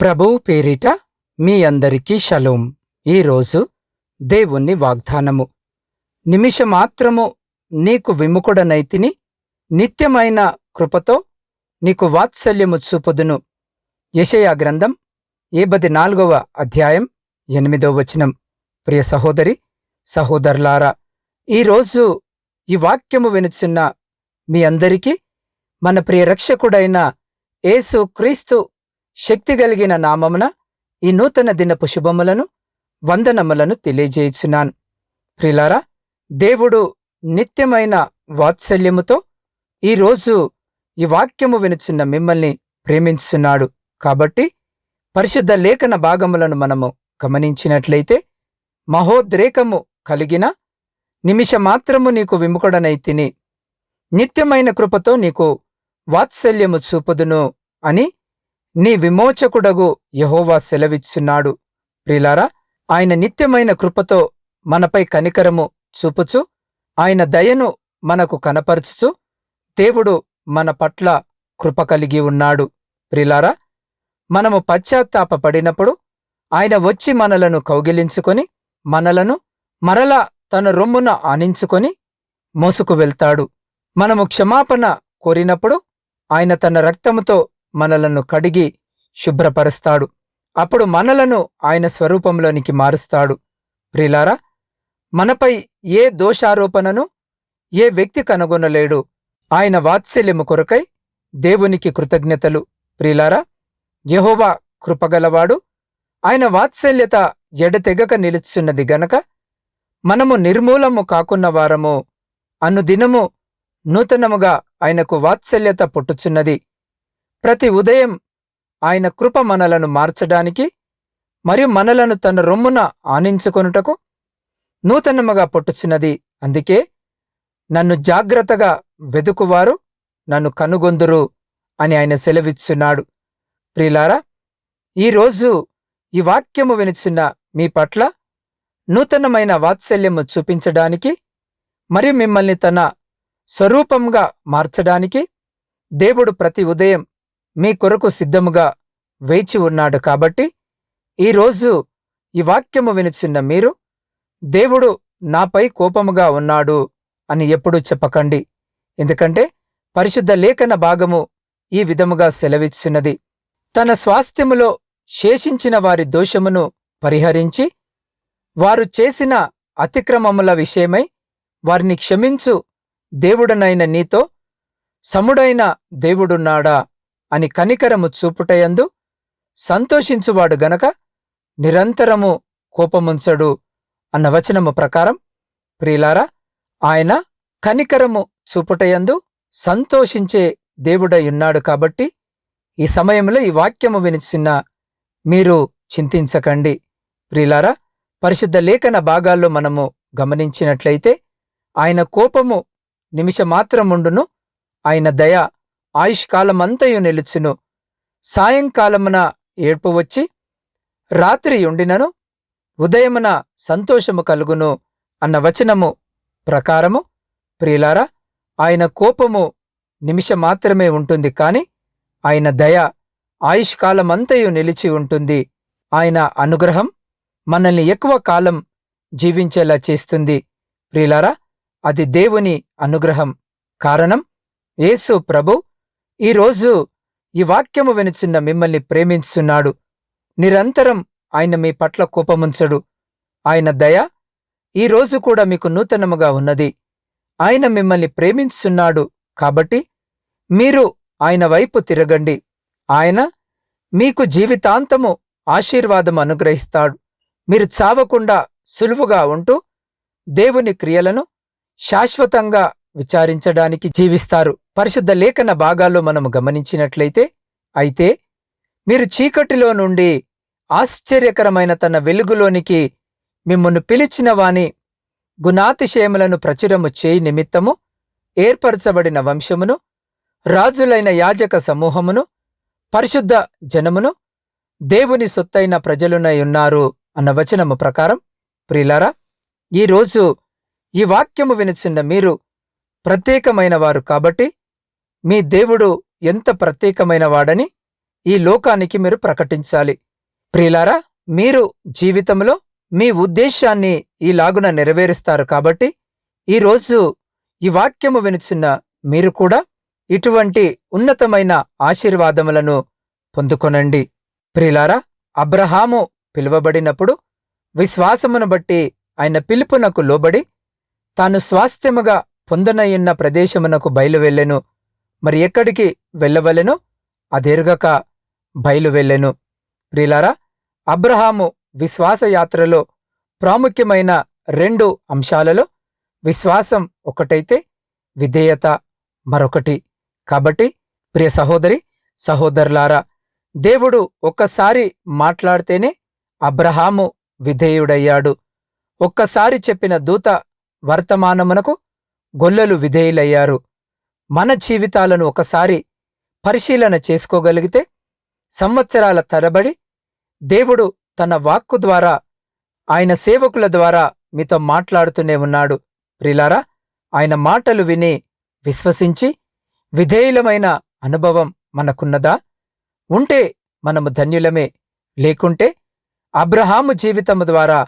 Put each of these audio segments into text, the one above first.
ప్రభువు పేరిట మీ అందరికీ షలోం. ఈరోజు దేవుణ్ణి వాగ్దానము. నిమిషమాత్రము నీకు విముఖుడనైతిని నిత్యమైన కృపతో నీకు వాత్సల్యము చూపుదును. యెషయా గ్రంథం ఏబది నాలుగవ అధ్యాయం ఎనిమిదో వచనం. ప్రియ సహోదరి సహోదరులారా ఈరోజు ఈ వాక్యము వినుచున్న మీ అందరికీ మన ప్రియ రక్షకుడైన యేసు క్రీస్తు శక్తి కలిగిన నామమున ఈ నూతన దినపు శుభములను వందనములను తెలియజేయుచున్నాను. ప్రిలారా దేవుడు నిత్యమైన వాత్సల్యముతో ఈరోజు ఈ వాక్యము వినుచున్న మిమ్మల్ని ప్రేమించున్నాడు కాబట్టి పరిశుద్ధ లేఖన భాగములను మనము గమనించినట్లయితే మహోద్రేకము కలిగిన నిమిషమాత్రము నీకు విముఖుడనైతిని నిత్యమైన కృపతో నీకు వాత్సల్యము చూపుదును అని నీ విమోచకుడగు యహోవా సెలవిచ్చున్నాడు. ప్రిలారా ఆయన నిత్యమైన కృపతో మనపై కనికరము చూపుచు ఆయన దయను మనకు కనపరచుచు దేవుడు మన పట్ల కృప కలిగి ఉన్నాడు. ప్రిలారా మనము పశ్చాత్తాపపడినప్పుడు ఆయన వచ్చి మనలను కౌగిలించుకొని మనలను మరలా తన రొమ్మున ఆనించుకొని మోసుకు వెళ్తాడు. మనము క్షమాపణ కోరినప్పుడు ఆయన తన రక్తముతో మనలను కడిగి శుభ్రపరుస్తాడు. అప్పుడు మనలను ఆయన స్వరూపంలోనికి మారుస్తాడు. ప్రిలారా మనపై ఏ దోషారోపణను ఏ వ్యక్తి కనుగొనలేడు. ఆయన వాత్సల్యము కొరకై దేవునికి కృతజ్ఞతలు. ప్రిలారా యెహోవా కృపగలవాడు. ఆయన వాత్సల్యత ఎడతెగక నిలుచున్నది గనక మనము నిర్మూలము కాకున్న వారము అనుదినము నూతనముగా ఆయనకు వాత్సల్యత పుట్టుచున్నది. ప్రతి ఉదయం ఆయన కృప మనలను మార్చడానికి మరియు మనలను తన రొమ్మున ఆనించుకొనుటకు నూతనముగా పొట్టుచున్నది. అందుకే నన్ను జాగ్రత్తగా వెదుకువారు నన్ను కనుగొందురు అని ఆయన సెలవిచ్చున్నాడు. ప్రిలారా ఈరోజు ఈ వాక్యము వినిచిన మీ పట్ల నూతనమైన వాత్సల్యము చూపించడానికి మరియు మిమ్మల్ని తన స్వరూపంగా మార్చడానికి దేవుడు ప్రతి ఉదయం మీ కొరకు సిద్ధముగా వేచి ఉన్నాడు కాబట్టి ఈరోజు ఈ వాక్యము వినిచిన్న మీరు దేవుడు నాపై కోపముగా ఉన్నాడు అని ఎప్పుడూ చెప్పకండి. ఎందుకంటే పరిశుద్ధ లేఖన భాగము ఈ విధముగా సెలవిచ్చినది. తన స్వాస్థ్యములో శేషించిన వారి దోషమును పరిహరించి వారు చేసిన అతిక్రమముల విషయమై వారిని క్షమించు దేవుడనైన నీతో సముడైన దేవుడున్నాడా? అని కనికరము చూపుటయందు సంతోషించువాడు గనక నిరంతరము కోపముంచడు అన్న వచనము ప్రకారం ప్రియులారా ఆయన కనికరము చూపుటయందు సంతోషించే దేవుడై కాబట్టి ఈ సమయంలో ఈ వాక్యము వినిచిన మీరు చింతించకండి. ప్రియులారా పరిశుద్ధ లేఖన భాగాల్లో మనము గమనించినట్లయితే ఆయన కోపము నిమిషమాత్రముండును ఆయన దయ ఆయుష్కాలమంతయు నిలుచును. సాయంకాలమున ఏడ్పు వచ్చి రాత్రి ఉండినను ఉదయమున సంతోషము కలుగును అన్న వచనము ప్రకారము. ప్రియులారా ఆయన కోపము నిమిషం మాత్రమే ఉంటుంది కాని ఆయన దయ ఆయుష్కాలమంతయు నిలిచి ఉంటుంది. ఆయన అనుగ్రహం మనల్ని ఎక్కువ కాలం జీవించేలా చేస్తుంది. ప్రియులారా అది దేవుని అనుగ్రహం. కారణం యేసు ప్రభు ఈరోజు ఈ వాక్యము వెనుచున్న మిమ్మల్ని ప్రేమించున్నాడు నిరంతరం ఆయన మీ పట్ల కోపముంచడు. ఆయన దయ ఈరోజు కూడా మీకు నూతనముగా ఉన్నది. ఆయన మిమ్మల్ని ప్రేమించున్నాడు కాబట్టి మీరు ఆయన వైపు తిరగండి. ఆయన మీకు జీవితాంతము ఆశీర్వాదం అనుగ్రహిస్తాడు. మీరు చావకుండా సులువుగా ఉంటూ దేవుని క్రియలను శాశ్వతంగా విచారించడానికి జీవిస్తారు. పరిశుద్ధ లేఖన భాగాల్లో మనము గమనించినట్లయితే అయితే మీరు చీకటిలో నుండి ఆశ్చర్యకరమైన తన వెలుగులోనికి మిమ్మల్ని పిలిచిన వాని గుణాతిశయములను ప్రచురము చేయి నిమిత్తము ఏర్పరచబడిన వంశమును రాజులైన యాజక సమూహమును పరిశుద్ధ జనమును దేవుని సొత్తైన ప్రజలునై ఉన్నారు అన్న వచనము ప్రకారం ప్రిలారా ఈరోజు ఈ వాక్యము వినుచున్న మీరు ప్రత్యేకమైన వారు కాబట్టి మీ దేవుడు ఎంత ప్రత్యేకమైన వాడని ఈ లోకానికి మీరు ప్రకటించాలి. ప్రియులారా మీరు జీవితంలో మీ ఉద్దేశాన్ని ఈలాగున నెరవేరుస్తారు కాబట్టి ఈరోజు ఈ వాక్యము వినిచిన మీరు కూడా ఇటువంటి ఉన్నతమైన ఆశీర్వాదములను పొందుకొనండి. ప్రిలారా అబ్రహాము పిలువబడినప్పుడు విశ్వాసమును బట్టి ఆయన పిలుపునకు లోబడి తాను స్వాస్థ్యముగా పొందనయున్న ప్రదేశమునకు బయలువెళ్ళెను. మరి ఎక్కడికి వెళ్ళవలెనో? అదెరుగక బయలువెళ్ళెను. ప్రిలారా అబ్రహాము విశ్వాసయాత్రలో ప్రాముఖ్యమైన రెండు అంశాలలో విశ్వాసం ఒకటైతే విధేయత మరొకటి. కాబట్టి ప్రియ సహోదరి సహోదరులారా దేవుడు ఒక్కసారి మాట్లాడితేనే అబ్రహాము విధేయుడయ్యాడు. ఒక్కసారి చెప్పిన దూత వర్తమానమునకు గొల్లలు విధేయులయ్యారు. మన జీవితాలను ఒకసారి పరిశీలన చేసుకోగలిగితే సంవత్సరాల తరబడి దేవుడు తన వాక్కు ద్వారా ఆయన సేవకుల ద్వారా మీతో మాట్లాడుతూనే ఉన్నాడు. ప్రిలారా ఆయన మాటలు విని విశ్వసించి విధేయులమైన అనుభవం మనకున్నదా? ఉంటే మనము ధన్యులమే. లేకుంటే అబ్రహాము జీవితము ద్వారా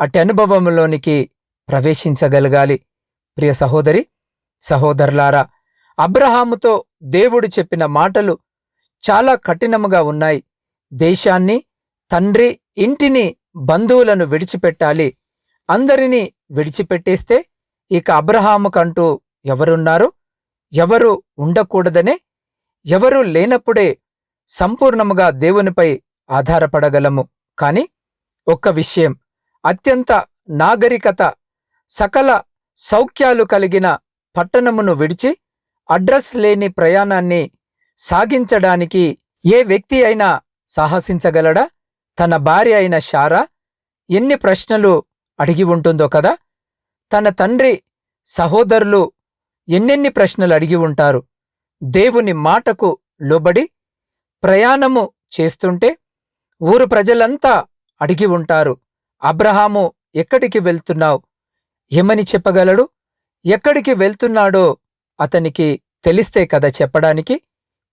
అటు అనుభవంలోనికి ప్రవేశించగలగాలి. ప్రియ సహోదరి సహోదరులారా అబ్రహాముతో దేవుడు చెప్పిన మాటలు చాలా కఠినముగా ఉన్నాయి. దేశాన్ని తండ్రి ఇంటిని బంధువులను విడిచిపెట్టాలి. అందరినీ విడిచిపెట్టేస్తే ఇక అబ్రహాముకంటూ ఎవరున్నారు? ఎవరు ఉండకూడదనే? ఎవరు లేనప్పుడే సంపూర్ణముగా దేవునిపై ఆధారపడగలము. కాని ఒక్క విషయం అత్యంత నాగరికత సకల సౌఖ్యాలు కలిగిన పట్టణమును విడిచి అడ్రస్ లేని ప్రయాణాన్ని సాగించడానికి ఏ వ్యక్తి అయినా సాహసించగలడా? తన భార్య అయిన షారా ఎన్ని ప్రశ్నలు అడిగి ఉంటుందో కదా? తన తండ్రి సహోదరులు ఎన్నెన్ని ప్రశ్నలు అడిగి ఉంటారు? దేవుని మాటకు లోబడి ప్రయాణము చేస్తుంటే ఊరు ప్రజలంతా అడిగి ఉంటారు అబ్రహాము ఎక్కడికి వెళ్తున్నావు? ఏమని చెప్పగలడు? ఎక్కడికి వెళ్తున్నాడో అతనికి తెలిస్తే కదా చెప్పడానికి?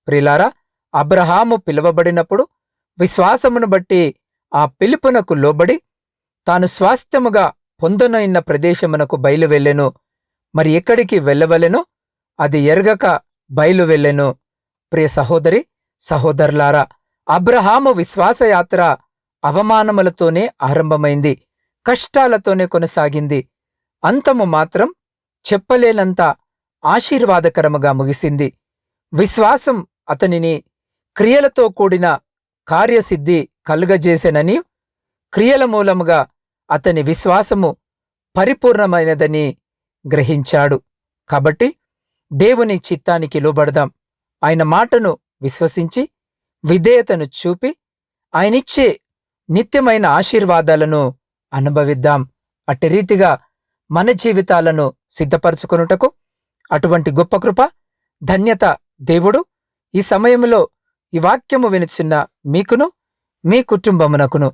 ప్రిలారా అబ్రహాము పిలువబడినప్పుడు విశ్వాసమును బట్టి ఆ పిలుపునకు లోబడి తాను స్వాస్థ్యముగా పొందనైన ప్రదేశమునకు బయలువెళ్ళెను మరి ఎక్కడికి వెళ్ళవలెనో? అది ఎరగక బయలువెళ్ళెను ప్రియ సహోదరి సహోదరులారా అబ్రహాము విశ్వాసయాత్ర అవమానములతోనే ఆరంభమైంది కష్టాలతోనే కొనసాగింది. అంతము మాత్రం చెప్పలేనంత ఆశీర్వాదకరముగా ముగిసింది. విశ్వాసం అతనిని క్రియలతో కూడిన కార్యసిద్ధి కలుగజేసెనని క్రియల మూలముగా అతని విశ్వాసము పరిపూర్ణమైనదని గ్రహించాడు. కాబట్టి దేవుని చిత్తానికి లోబడదాం. ఆయన మాటను విశ్వసించి విధేయతను చూపి ఆయనిచ్చే నిత్యమైన ఆశీర్వాదాలను అనుభవిద్దాం. అట్టి రీతిగా మన జీవితాలను సిద్ధపరచుకొనుటకు అటువంటి గొప్ప కృప ధన్యత దేవుడు ఈ సమయంలో ఈ వాక్యము వినిచిన్న మీకును మీ కుటుంబమునకును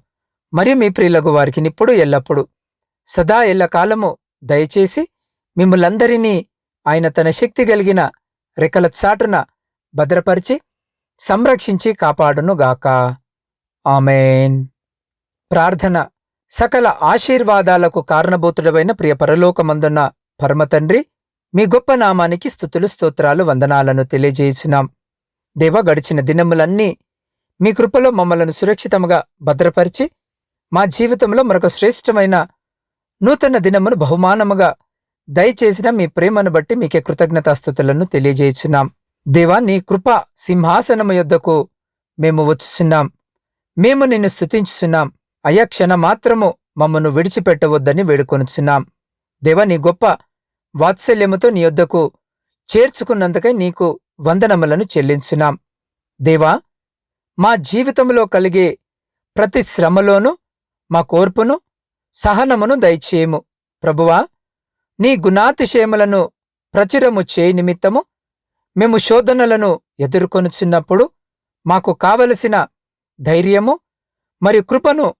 మరియు మీ ప్రియులకు వారికి ఇప్పుడు ఎల్లప్పుడు. సదా ఎల్లకాలము దయచేసి మిమ్మలందరినీ ఆయన తన శక్తి కలిగిన రెక్కల చాటున భద్రపరిచి సంరక్షించి కాపాడునుగాక. ఆమెన్. ప్రార్థన సకల ఆశీర్వాదాలకు కారణభూతుడమైన ప్రియ పరలోకమందున్న పరమతండ్రి మీ గొప్ప నామానికి స్థుతులు స్తోత్రాలు వందనాలను తెలియజేయుచున్నాం. దేవ గడిచిన దినములన్నీ మీ కృపలో మమ్మలను సురక్షితముగా భద్రపరిచి మా జీవితంలో మరొక శ్రేష్టమైన నూతన దినమును బహుమానముగా దయచేసిన మీ ప్రేమను బట్టి మీకే కృతజ్ఞతాస్థుతులను తెలియజేయుచున్నాం. దేవా నీ కృప సింహాసనము యొద్దకు మేము వచ్చుచున్నాం. మేము నిన్ను స్తుతించుచున్నాం. అయ్యా క్షణ మాత్రము మమ్మను విడిచిపెట్టవద్దని వేడుకొనుచున్నాం. దేవా నీ గొప్ప వాత్సల్యముతో నీ యొద్దకు చేర్చుకున్నందుకై నీకు వందనములను చెల్లించున్నాం. దేవా మా జీవితంలో కలిగే ప్రతి శ్రమలోనూ మా కోర్పును సహనమును దయచేయము. ప్రభువా నీ గుణాతిశయములను ప్రచురము చేయి నిమిత్తము మేము శోధనలను ఎదుర్కొనుచున్నప్పుడు మాకు కావలసిన ధైర్యము మరియు కృపను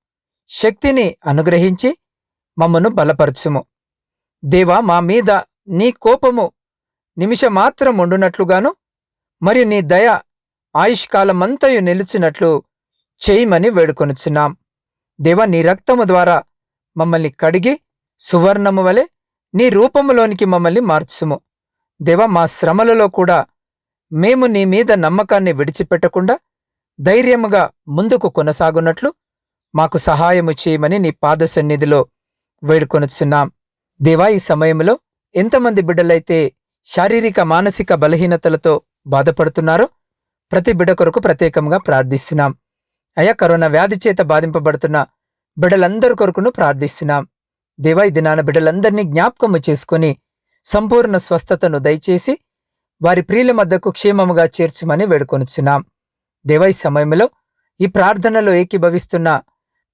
శక్తిని అనుగ్రహించి మమ్మను బలపరచుము. దేవా మా మీద నీ కోపము నిమిషమాత్రం ఉండునట్లుగాను మరియు నీ దయ ఆయుష్కాలమంతయు నిలిచినట్లు చేయమని వేడుకొనుచున్నాం. దేవా నీ రక్తము ద్వారా మమ్మల్ని కడిగి సువర్ణము వలె నీ రూపములోనికి మమ్మల్ని మార్చుము. దేవ మా శ్రమలలో కూడా మేము నీ మీద నమ్మకాన్ని విడిచిపెట్టకుండా ధైర్యముగా ముందుకు కొనసాగునట్లు మాకు సహాయము చేయమని నీ పాద సన్నిధిలో వేడుకొనుచున్నాం. దేవా ఈ సమయంలో ఎంతమంది బిడ్డలైతే శారీరక మానసిక బలహీనతలతో బాధపడుతున్నారో ప్రతి బిడ్డ కొరకు ప్రత్యేకంగా ప్రార్థిస్తున్నాం. అయా కరోనా వ్యాధి చేత బాధింపబడుతున్న బిడ్డలందరి కొరకును ప్రార్థిస్తున్నాం. దేవా ఈ దినాన బిడ్డలందరినీ జ్ఞాపకము చేసుకుని సంపూర్ణ స్వస్థతను దయచేసి వారి ప్రియుల మద్దకు క్షేమముగా చేర్చమని వేడుకొనుచున్నాం. దేవా ఈ సమయంలో ఈ ప్రార్థనలో ఏకీభవిస్తున్న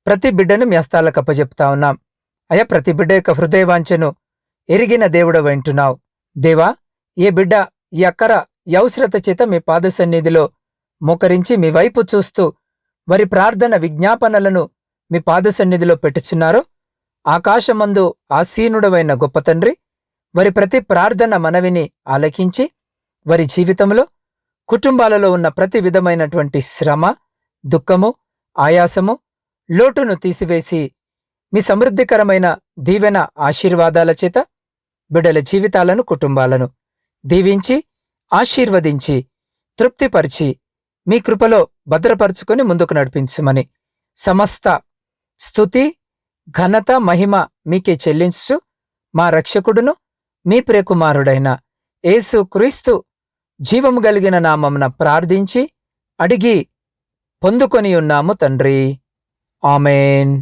ప్రతి బిడ్డను మీ హస్తాలకు అప్పజెప్తా ఉన్నాం. అయా ప్రతి బిడ్డ యొక్క హృదయవాంఛను ఎరిగిన దేవుడ వింటున్నావు. దేవా ఏ బిడ్డ ఈ అక్కర యౌశ్రత చేత మీ పాద సన్నిధిలో మోకరించి మీ వైపు చూస్తూ వారి ప్రార్థన విజ్ఞాపనలను మీ పాద సన్నిధిలో పెట్టుచున్నారో ఆకాశమందు ఆసీనుడవైన గొప్ప తండ్రి వారి ప్రతి ప్రార్థన మనవిని ఆలకించి వారి జీవితంలో కుటుంబాలలో ఉన్న ప్రతి విధమైనటువంటి శ్రమ దుఃఖము ఆయాసము లోటును తీసివేసి మీ సమృద్ధికరమైన దీవెన ఆశీర్వాదాల చేత బిడ్డల జీవితాలను కుటుంబాలను దీవించి ఆశీర్వదించి తృప్తిపరిచి మీ కృపలో భద్రపరుచుకొని ముందుకు నడిపించమని సమస్త స్తుతి ఘనత మహిమ మీకే చెల్లించు మా రక్షకుడును మీ ప్రియకుమారుడైన యేసు క్రీస్తు జీవము కలిగిన నామమున ప్రార్థించి అడిగి పొందుకొని ఉన్నాము తండ్రి. ఆమెన్.